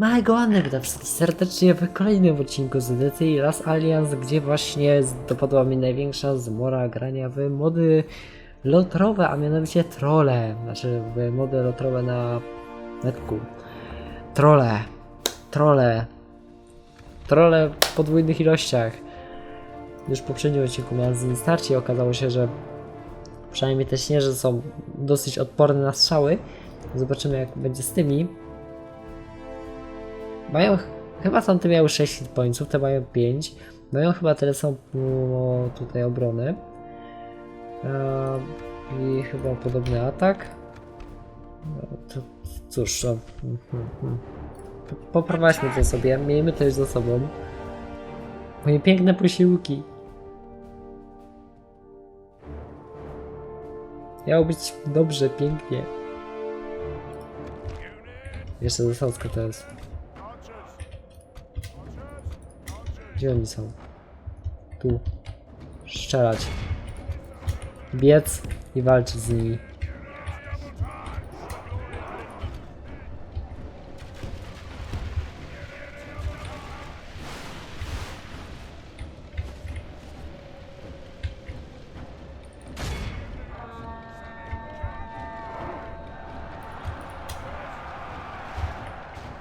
Małego witam wszystkich serdecznie w kolejnym odcinku z edycji Las Alliance, gdzie właśnie dopadła mi największa zmora grania w mody lotrowe, a mianowicie trolle. Znaczy w mody lotrowe na netku. Trolle. Trolle. Trolle w podwójnych ilościach. Już w poprzednim odcinku miałem z nimi starcie i okazało się, że przynajmniej te śnieże są dosyć odporne na strzały. Zobaczymy jak będzie z tymi. Mają, chyba tamte miały 6 hit pointsów, te mają 5. Mają chyba tyle są o, tutaj obrony. Eee, I chyba podobny atak. No, to, cóż, no, mm, mm, mm. Po- poprowadźmy to sobie, miejmy to już za sobą. Moje piękne posiłki. Miało być dobrze, pięknie. Jeszcze zasadzka to jest. Gdzie oni są? Tu. Strzelać. Biec i walczyć z nimi.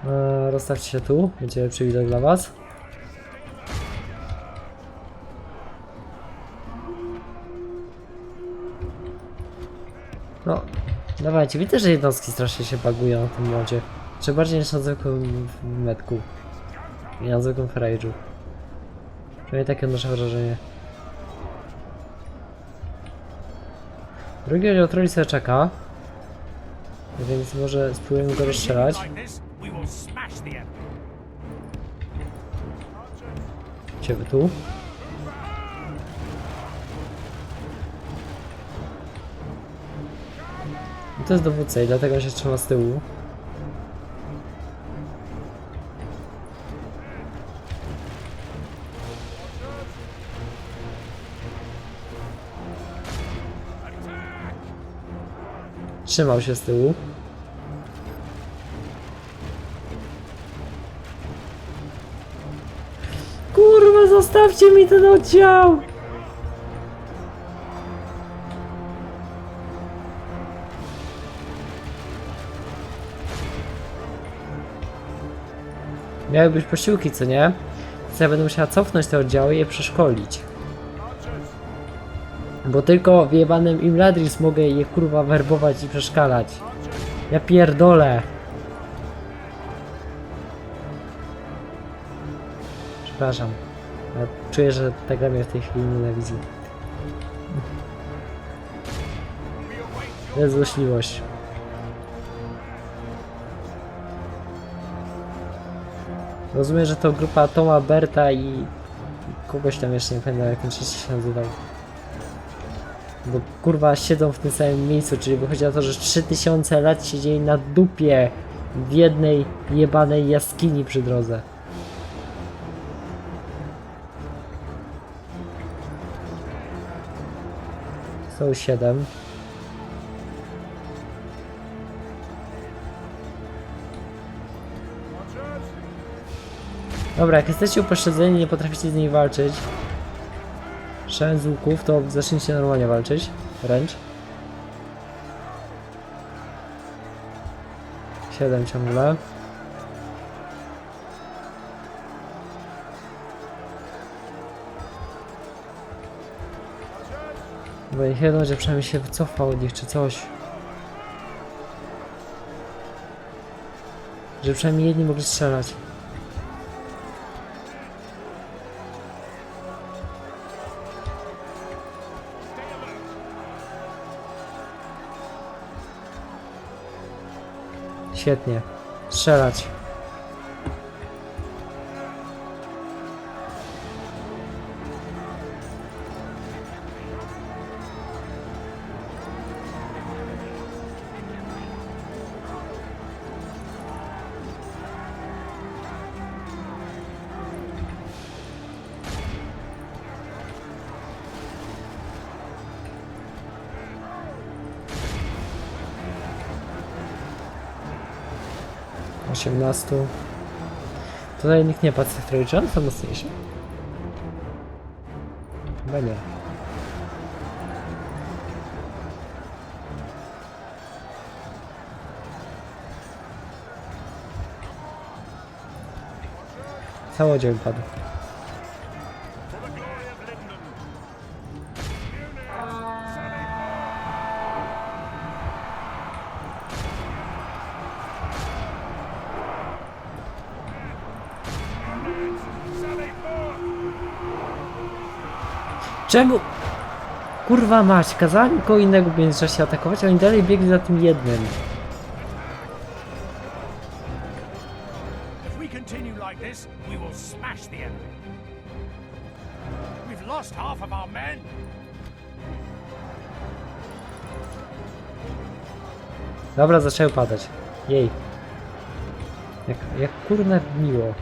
Eee, rozstawcie się tu, będzie widok dla was. Dawajcie, widzę, że jednostki strasznie się bagują na tym modzie. Czy bardziej niż na zwykłym metku. I na zwykłym ferage'u. Przynajmniej takie odnoszę wrażenie. Drugi oddział troli sobie czeka. Więc może spróbujemy go rozstrzelać. Ciebie tu. To jest dowódca i dlatego się trzyma z tyłu. Trzymał się z tyłu. Kurwa, zostawcie mi ten oddział! Miały być posiłki, co nie? Więc ja będę musiała cofnąć te oddziały i je przeszkolić. Bo tylko w jebanym Imladris mogę je kurwa werbować i przeszkalać. Ja pierdolę. Przepraszam. ale Czuję, że ta gra mnie w tej chwili nienawidzi. To jest złośliwość. Rozumiem, że to grupa Toma, Berta i kogoś tam jeszcze nie pamiętam jak ten trzeci się nazywał. Bo kurwa siedzą w tym samym miejscu, czyli wychodzi na to, że 3000 lat siedzieli na dupie w jednej jebanej jaskini przy drodze. Są 7. Dobra, jak jesteście upośledzeni nie potraficie z nimi walczyć, strzelając z łuków, to zacznijcie normalnie walczyć. Wręcz. 7 ciągle. Bo niech jedno, że przynajmniej się wycofał od nich czy coś. Żeby przynajmniej jedni mogli strzelać. Świetnie. Strzelać. Osiemnastu. Tutaj nikt nie patrzy trójczy, one są mocniejsze. Chyba nie. Całodział padł. Czemu? Kurwa mać, kazałem kogo innego w międzyczasie atakować, a oni dalej biegli za tym jednym. Dobra, zaczęły padać. Jej. Jak, jak kurna miło.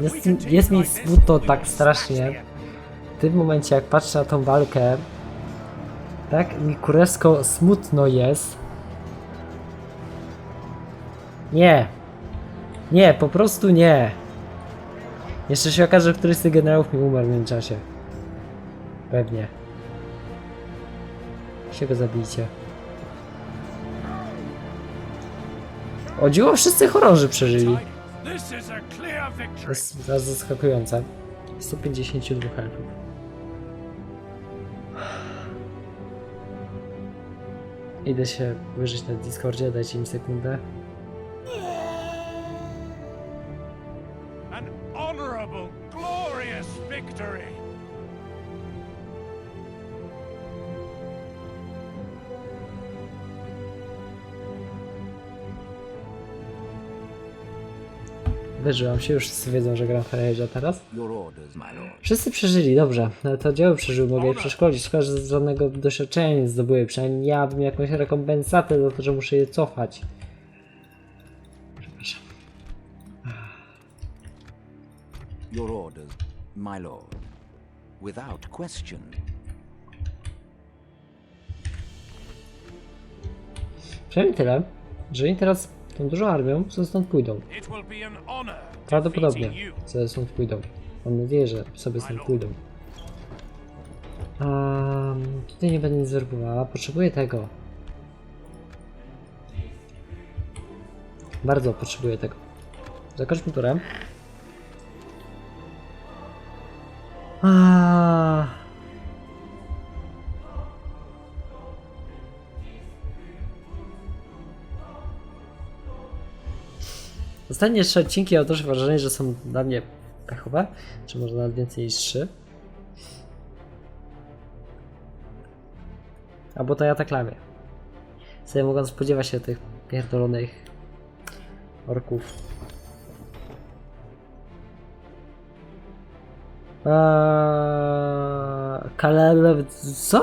Jest, jest mi smutno tak strasznie. W tym momencie, jak patrzę na tą walkę, tak mi kuresko smutno jest. Nie. Nie, po prostu nie. Jeszcze się okaże, że któryś z tych generałów mi umarł w międzyczasie. Pewnie. Się go zabijcie. O dziwo, wszyscy chorąży przeżyli. To jest zaraz zaskakujące. 152 helpów. Idę się wyżyć na Discordzie, dajcie mi sekundę. Wyżyłam się, już wszyscy wiedzą, że gram w Fareja teraz. Wszyscy przeżyli, dobrze. Ale to oddziały przeżyły, mogę je przeszkolić. Szkoda, że żadnego doświadczenia nie zdobyły. Przynajmniej ja bym jakąś rekompensatę za to, że muszę je cofać. Przepraszam. Your orders, my lord. Without question. Przynajmniej tyle, że oni teraz tą dużą armią co stąd pójdą. Prawdopodobnie, że stąd pójdą. Mam nadzieję, że sobie stąd pójdą. Um, tutaj nie będę nic werbowała. Potrzebuję tego. Bardzo potrzebuję tego. Zakończmy turę. Aaaa. Ostatnie trzy odcinki ja też wrażenie, że są dla mnie pechowe, czy może nawet więcej niż trzy. Albo to ja tak lamię. Sobie mogą spodziewać się tych pierdolonych orków. Eee, Kalele... Co?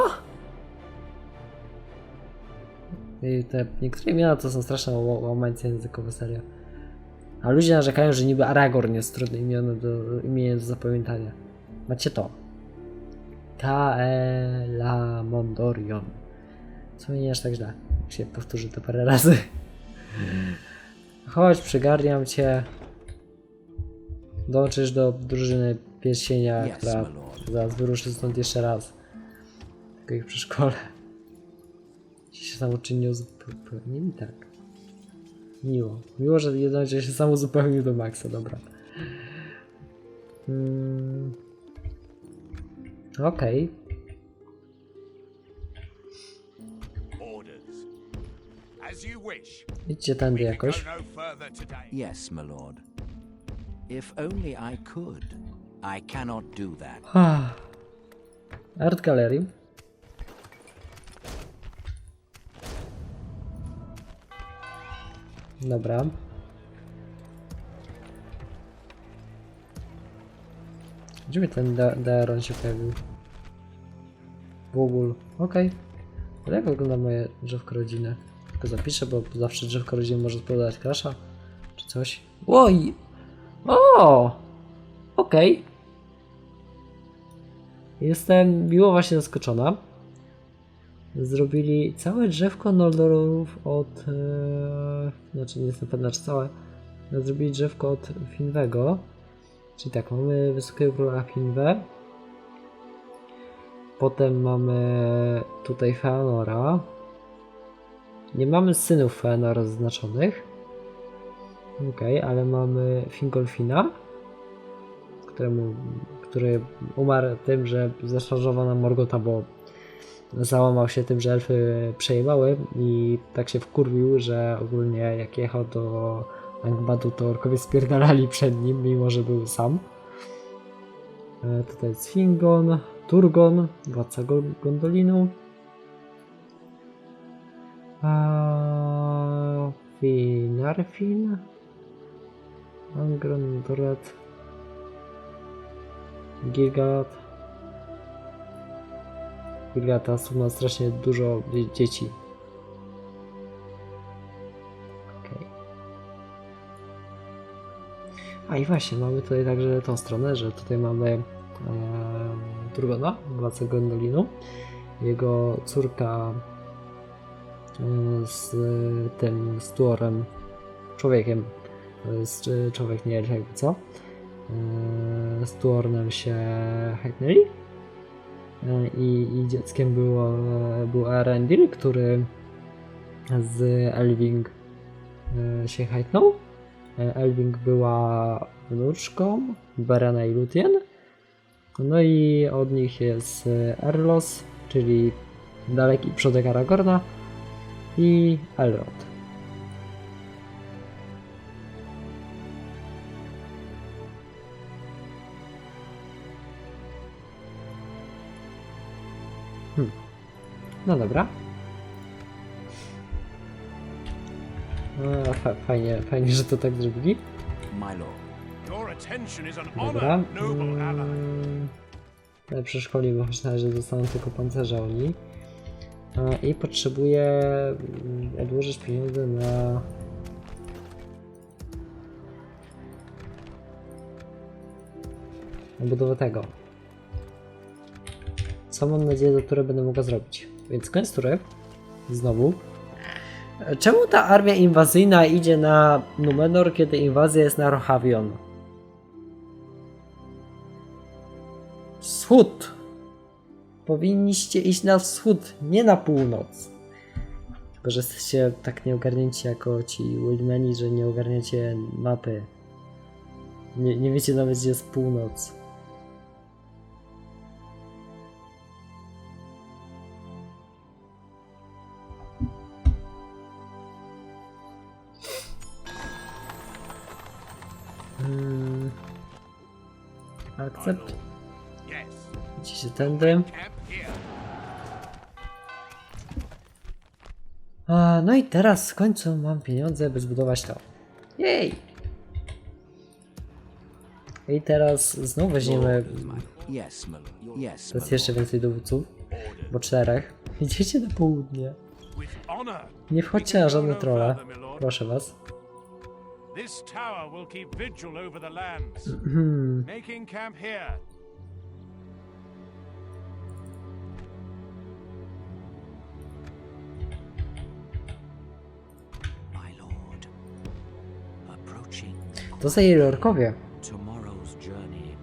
I te niektóre imiona to są straszne łamańce językowe, serio. A ludzie narzekają, że niby Aragorn jest trudne imię do, imię do zapamiętania. Macie to. Kaela Mondorion. Co nie aż tak źle. Jak się powtórzy to parę razy. Chodź, przygarniam cię. Dołączysz do drużyny pierścienia, Yes, która zaraz wyruszy stąd jeszcze raz. Tylko ich przy szkole. Ci się samoczynnie uzupełnili? mi tak. Miło. Miło, że że się sam uzupełnił do maksa, dobra. Mm. Okej. Wish. Idźcie tędy jakoś. no. Yes, my lord. If only I could. I cannot do that. Ah. Art Gallery. Dobra. Gdzie mi ten Daron się pojawił? Google. Okej. Okay. Ale jak wygląda moje drzewko rodziny? Tylko zapiszę, bo zawsze drzewko rodziny może odpowiadać krasza. Czy coś? Oj! O! Okej. Okay. Jestem miło właśnie zaskoczona. Zrobili całe drzewko Noldorów od... E, znaczy nie jestem pewna czy całe. Zrobili drzewko od Finwego. Czyli tak, mamy Wysokiego Króla Finwę. Potem mamy tutaj Feanora. Nie mamy synów Feanora zaznaczonych. Okej, ale mamy Fingolfina, któremu, który umarł tym, że zaszarżowano Morgota, bo załamał się tym, że elfy przejmowały i tak się wkurwił, że ogólnie jak jechał do Angbadu, to orkowie spierdalali przed nim, mimo że był sam. E, tutaj jest Fingon, Turgon, władca Go- Gondolinu. Finarfin. Angron, Dorat. Gilgalad. Gilgalad teraz ma strasznie dużo dzie- dzieci. Okej. A i właśnie, mamy tutaj także tą stronę, że tutaj mamy e, Turgona, władcę Gondolinu. Jego córka e, z tym Stuorem, człowiekiem, e, człowiek nie jakby co, e, z Tuornem się hacknęli E, i, i dzieckiem było, był Arendil, który z Elving e, się hajtnął. E, Elving była wnuczką Berena i Lutien. No i od nich jest e, Erlos, czyli daleki przodek Aragorna i Elrond. No dobra. No, fa- fajnie, fajnie, że to tak zrobili. Dobra. Mm, ale przeszkoli, bo myślałem, że dostaną tylko pancerze oni. A, I potrzebuję mm, odłożyć pieniądze na... na budowę tego. Co mam nadzieję, do które będę mogła zrobić. Więc koniec tury. Znowu. E, Czemu ta armia inwazyjna idzie na Numenor, kiedy inwazja jest na Rohavion? Wschód! Powinniście iść na wschód, nie na północ. Tylko, że jesteście tak nieogarnięci jako ci Wildmeni, że nie ogarniacie mapy. Nie, nie wiecie nawet, gdzie jest północ. Akcept. Idzie się tędy. A, no i teraz w końcu mam pieniądze, by zbudować to. Jej! I teraz znów weźmiemy. Yes, my lord. Yes, To my jest jeszcze więcej dowódców. Bo czterech. Idziecie na południe. Nie wchodźcie na żadne lord. Proszę was. This tower will keep vigil over the lands. Hmm. Making camp here. My lord. Approaching To zajęli orkowie. tomorrow's journey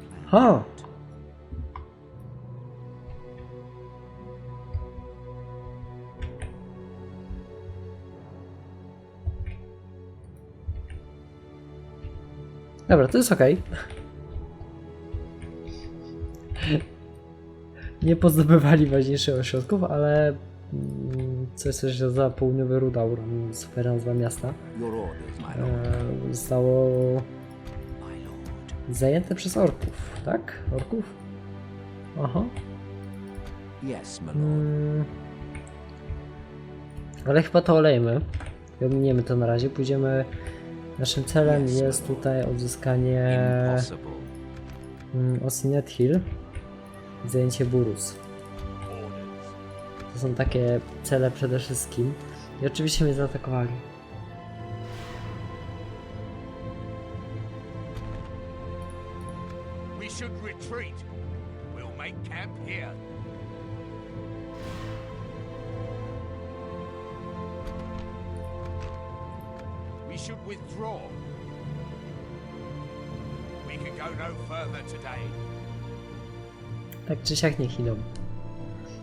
Dobra, to jest ok. Nie pozdobywali ważniejszych ośrodków, ale mm, coś co się za południowy Rudaur, super nazwa miasta, e, zostało zajęte przez orków, tak? Orków? Aha. Mm. Ale chyba to olejmy. I ominiemy to na razie. Pójdziemy. Naszym celem jest tutaj odzyskanie Impossible. Mm, Osinet Hill. Zajęcie Burus. To są takie cele przede wszystkim. I oczywiście mnie zaatakowali. Tak czy siak niech idą.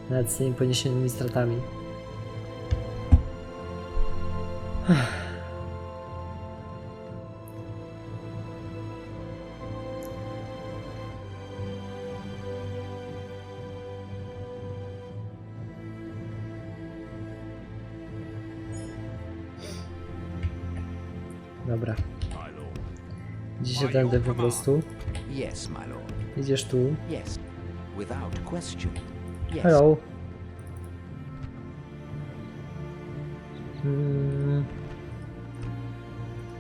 Nawet z tymi poniesionymi stratami. Dobra. Idzie się tędy po prostu. Idziesz tu. Without question. Yes. Hello. Hmm.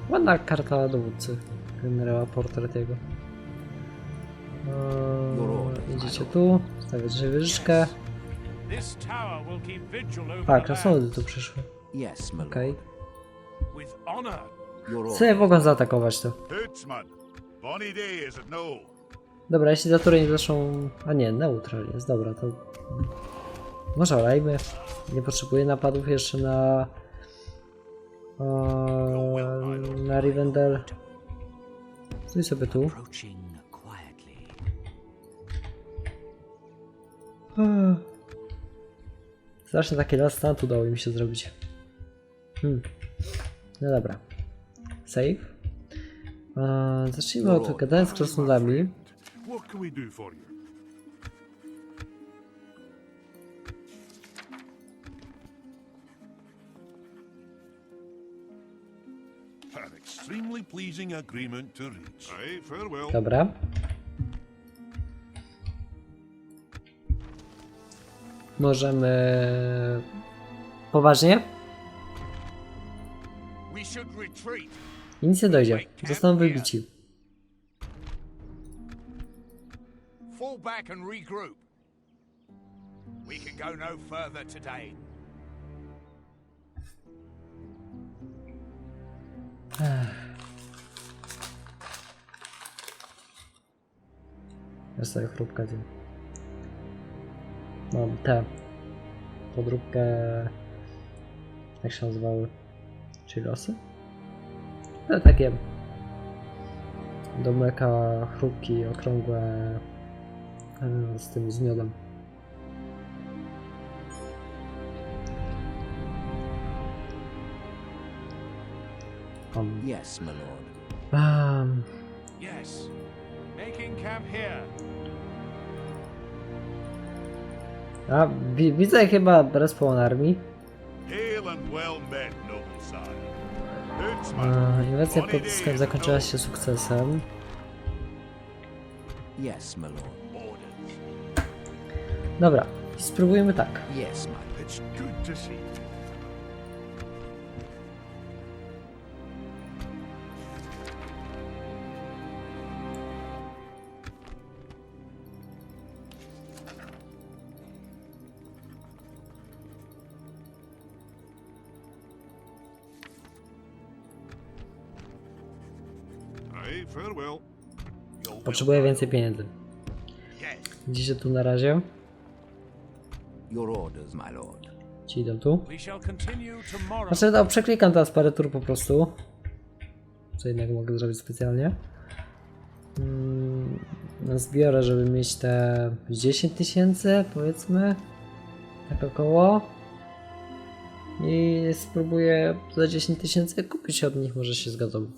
Ładna karta dowódcy. Generała portret jego. Eee, idziecie tu, stawiacie wieżyczkę. A, krasnoludy tu przyszły. Okej. Your Co ja mogą zaatakować to? Dobra, jeśli za turę nie zaszą... A nie, neutral jest, dobra, to... Może olejmy. Nie potrzebuję napadów jeszcze na... Eee, na Rivendell. Stój sobie tu. Eee. Strasznie takie last stand udało mi się zrobić. Hmm. No dobra. Save. Eee, zacznijmy od gadania z krasnoludami. What can we do for you? An extremely pleasing agreement to reach. Aye, farewell. Dobra. Możemy... Poważnie? We should retreat. I nic nie dojdzie. Zostaną wybici. Back and regroup. We can go no further today. Ja sobie chrupkę. Mam podróbkę. Jak się nazywały? Chilosy? No takie. Do mleka chrupki okrągłe z tym z miodem. Um, Yes, my lord. um, Yes. Making camp here. a wi widzę chyba respawn armii. Hail and well met, noble sire. E, pod zakończyła się sukcesem. Yes, my lord. Aye, farewell. Your Potrzebuję więcej pieniędzy. Widzicie tu na razie? Your orders, my lord. Ci idą tu. We shall continue tomorrow. Znaczy, no, przeklikam teraz parę tur po prostu. Co jednak mogę zrobić specjalnie. Mm, no, zbiorę, żeby mieć te 10 tysięcy, powiedzmy. Tak około. I spróbuję za 10 tysięcy kupić od nich, może się zgodzą.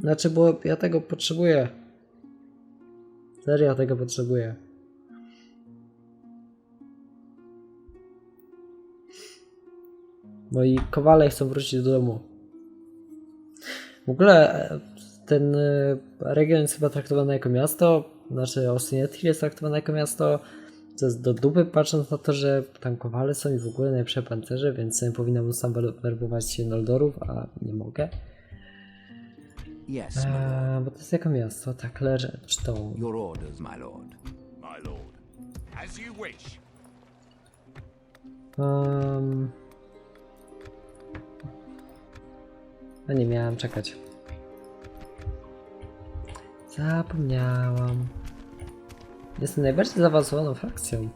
Znaczy, bo ja tego potrzebuję. Serio tego potrzebuję. Moi kowale chcą wrócić do domu. W ogóle e, ten e, region jest chyba traktowany jako miasto, znaczy Ostyniet jest traktowane jako miasto. To jest do dupy patrząc na to, że tam kowale są i w ogóle najlepsze pancerze, więc powinnam sam wer- werbować Noldorów, a nie mogę. Yes. Eee, bo to jest jako miasto, tak, Lerstone. Your orders, my lord. My lord. As you wish. Um... No nie miałem czekać. Zapomniałam. Jestem najbardziej zaawansowaną frakcją.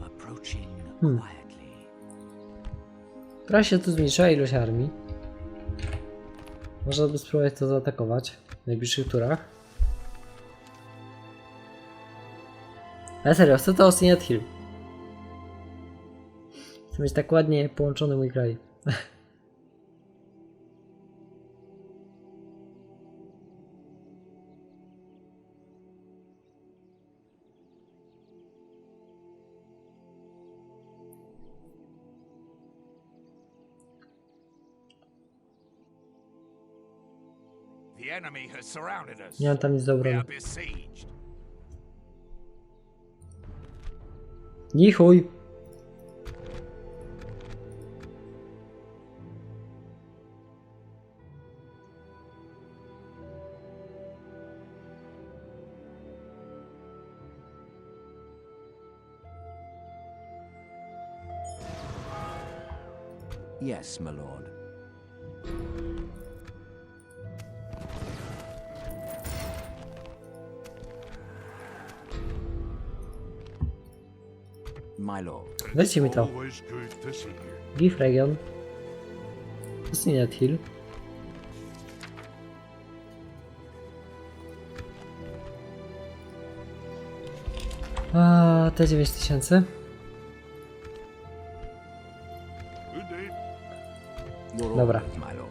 Approaching Hmm. się tu zmniejszyła ilość armii. Można by spróbować to zaatakować w najbliższych turach. Ale serio, chcę to Ostinet Hill. Chcę mieć tak ładnie połączony mój kraj. Nie mam tam nic do We obrony. are besieged. Ni chuj! Yes, my lord. Weźcie mi to. To. Gif region. Ostinet Hill. A, te 9000. Good day. Your Dobra. orders, my lord.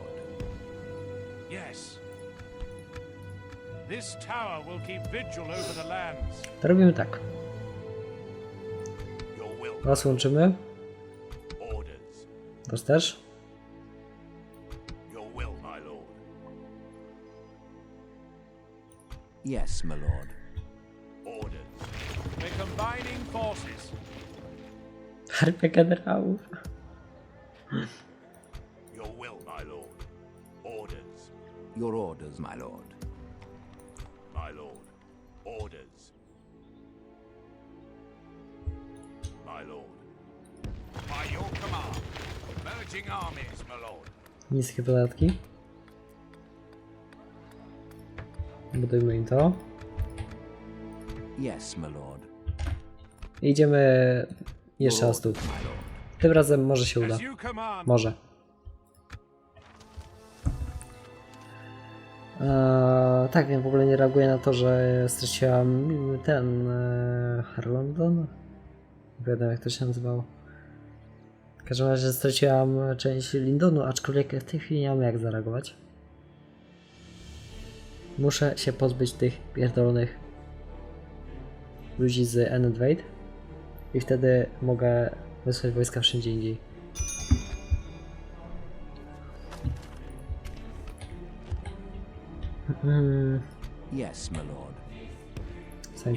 Was łączymy. Was też. Your will, my lord. Yes, my lord. Orders. We're combining forces. Harpia generałów. Your will, my lord. Orders. Your orders, my lord. My lord. Orders. My lord. By your command. Merging armies, my lord. Niskie podatki. Budujmy im to. Yes, my lord. Idziemy jeszcze raz tu. Tym razem może się uda. Może. Eee, tak, wiem, w ogóle nie reaguję na to, że straciłam ten e, Harlondon. Wiadomo jak to się nazywało. W każdym razie straciłam część Lindonu, aczkolwiek w tej chwili nie mam jak zareagować. Muszę się pozbyć tych pierdolonych ludzi z Endvade i wtedy mogę wysłać wojska wszędzie indziej. Mm, Yes, my lord.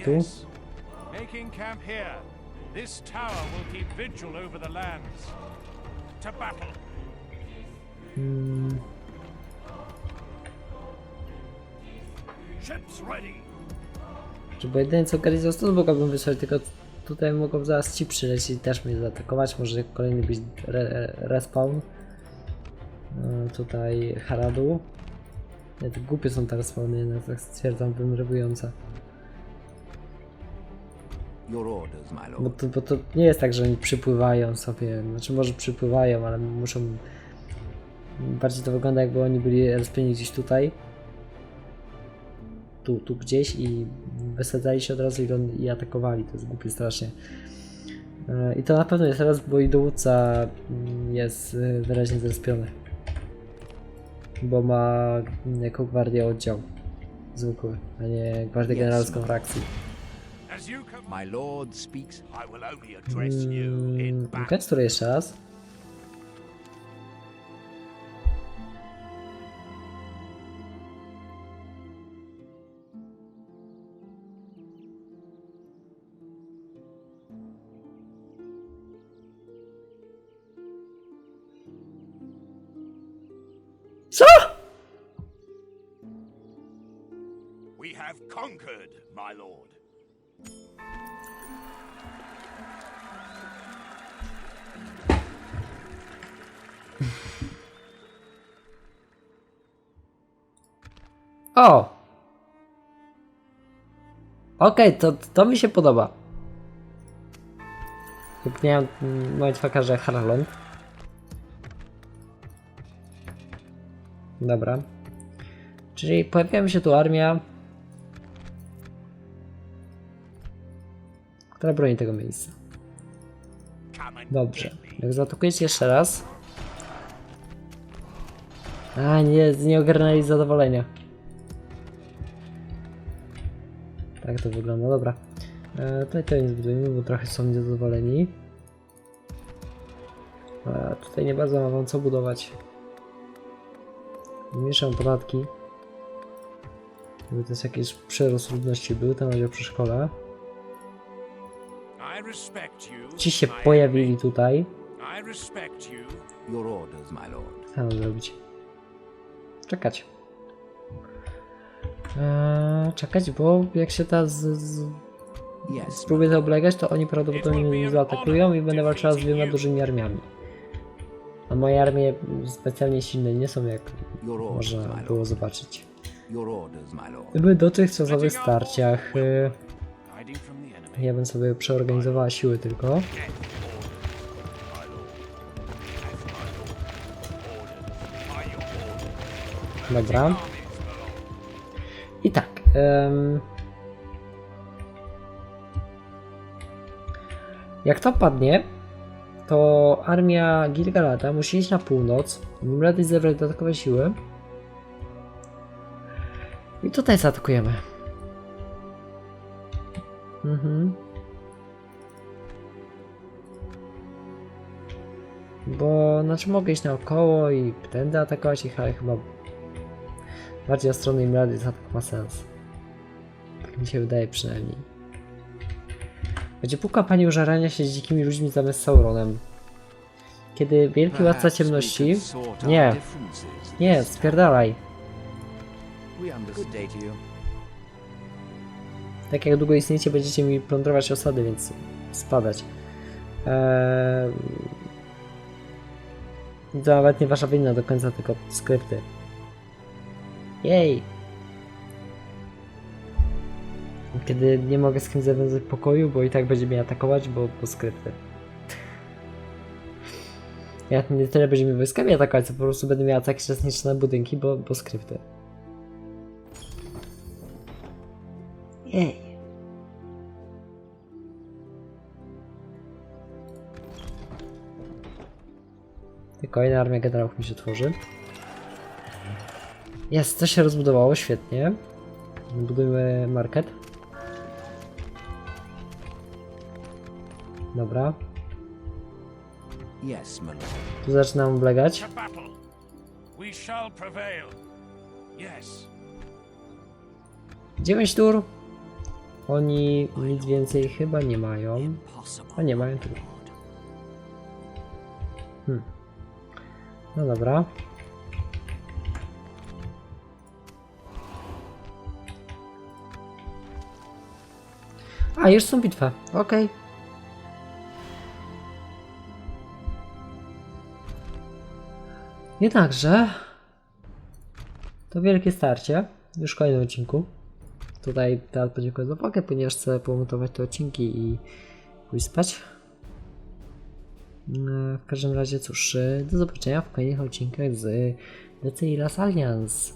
Yes. Making camp here. This tower will keep vigil over the lands. To battle. Mm, Ships ready. Bo jedynie co Gary to mogłabym wysłać, tylko tutaj mogą zaraz ci przylecieć i też mnie zaatakować. Może kolejny być re, respawn. E, Tutaj Haradu. Nie, to głupie są te respawny, no, tak stwierdzam, wymrywujące. To, bo to nie jest tak, że oni przypływają sobie, znaczy może przypływają, ale muszą... Bardziej to wygląda jakby oni byli respieni gdzieś tutaj. Tu, tu gdzieś i wysadzali się od razu i, i atakowali, to jest głupie strasznie. E, I to na pewno jest teraz, bo i dowódca mm, jest e, wyraźnie zrespiony. Bo ma jako gwardia oddział zwykły, a nie gwardię generalską frakcji. My lord speaks. I will only address you in battle. Kaç tur yaşaz? So? We have conquered, my lord. O! Okej, to, to mi się podoba. Wypniałem mindfucka, że Harland. Dobra. Czyli pojawia mi się tu armia, która broni tego miejsca. Dobrze. Jak zaatakujecie jeszcze raz. A, nie, nie ogarnęli zadowolenia. Tak to wygląda, dobra. E, tutaj to nie zbudujemy, bo trochę są niezadowoleni. E, tutaj nie bardzo mam wam co budować. Zmniejszam podatki. Żeby też jakiś przyrost ludności był, tam będzie przy szkole. Ci się pojawili tutaj. Co mam zrobić? Czekać. Eee, czekać, bo jak się ta z, z, spróbuję to oblegać, to oni prawdopodobnie mnie zaatakują i będę walczyła z dwiema dużymi armiami. A moje armie specjalnie silne nie są, jak można było zobaczyć. Gdyby dotychczasowych starciach enemy. ja bym sobie przeorganizowała siły tylko. Dobra. I tak. em, jak to padnie, to armia Gilgalada musi iść na północ, Nimrody zebrać dodatkowe siły. I tutaj zaatakujemy. Mhm. Bo, znaczy mogę iść naokoło i tędy atakować ich, ale chyba bardziej od strony Imrady atak ma sens. Tak mi się wydaje przynajmniej. Będzie pół kampanii użarania się z dzikimi ludźmi zamiast Sauronem. Kiedy Wielki Władca Ciemności... Nie, nie, spierdalaj. Tak jak długo istniejecie, będziecie mi plądrować osady, więc spadać. Eee... To nawet nie wasza wina do końca, tylko skrypty. Jej! Kiedy nie mogę z kimś zawiązać pokoju, bo i tak będzie mnie atakować, bo, bo skrypty. Ja nie tyle będzie mi wojskami atakować, co po prostu będę miał ataki czasnicze na budynki, bo, bo skrypty. Jej! Kolejna armia generałów mi się tworzy. Jest, to się rozbudowało, świetnie. Budujmy market. Dobra, Yes, my lord. tu zaczynam oblegać. 9 tur. Oni nic więcej chyba nie mają. A nie mają tur. Hmm. No dobra. A, już są bitwę. Okej. Jednakże to wielkie starcie. Już w kolejnym odcinku. Tutaj teraz podziękuję za uwagę, ponieważ chcę pomontować te odcinki i pójść spać. No, W każdym razie cóż, y, do zobaczenia w kolejnych odcinkach z DC i Las Alliance.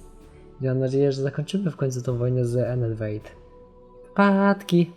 Mam nadzieję, że zakończymy w końcu tą wojnę z Enelvade. Patki!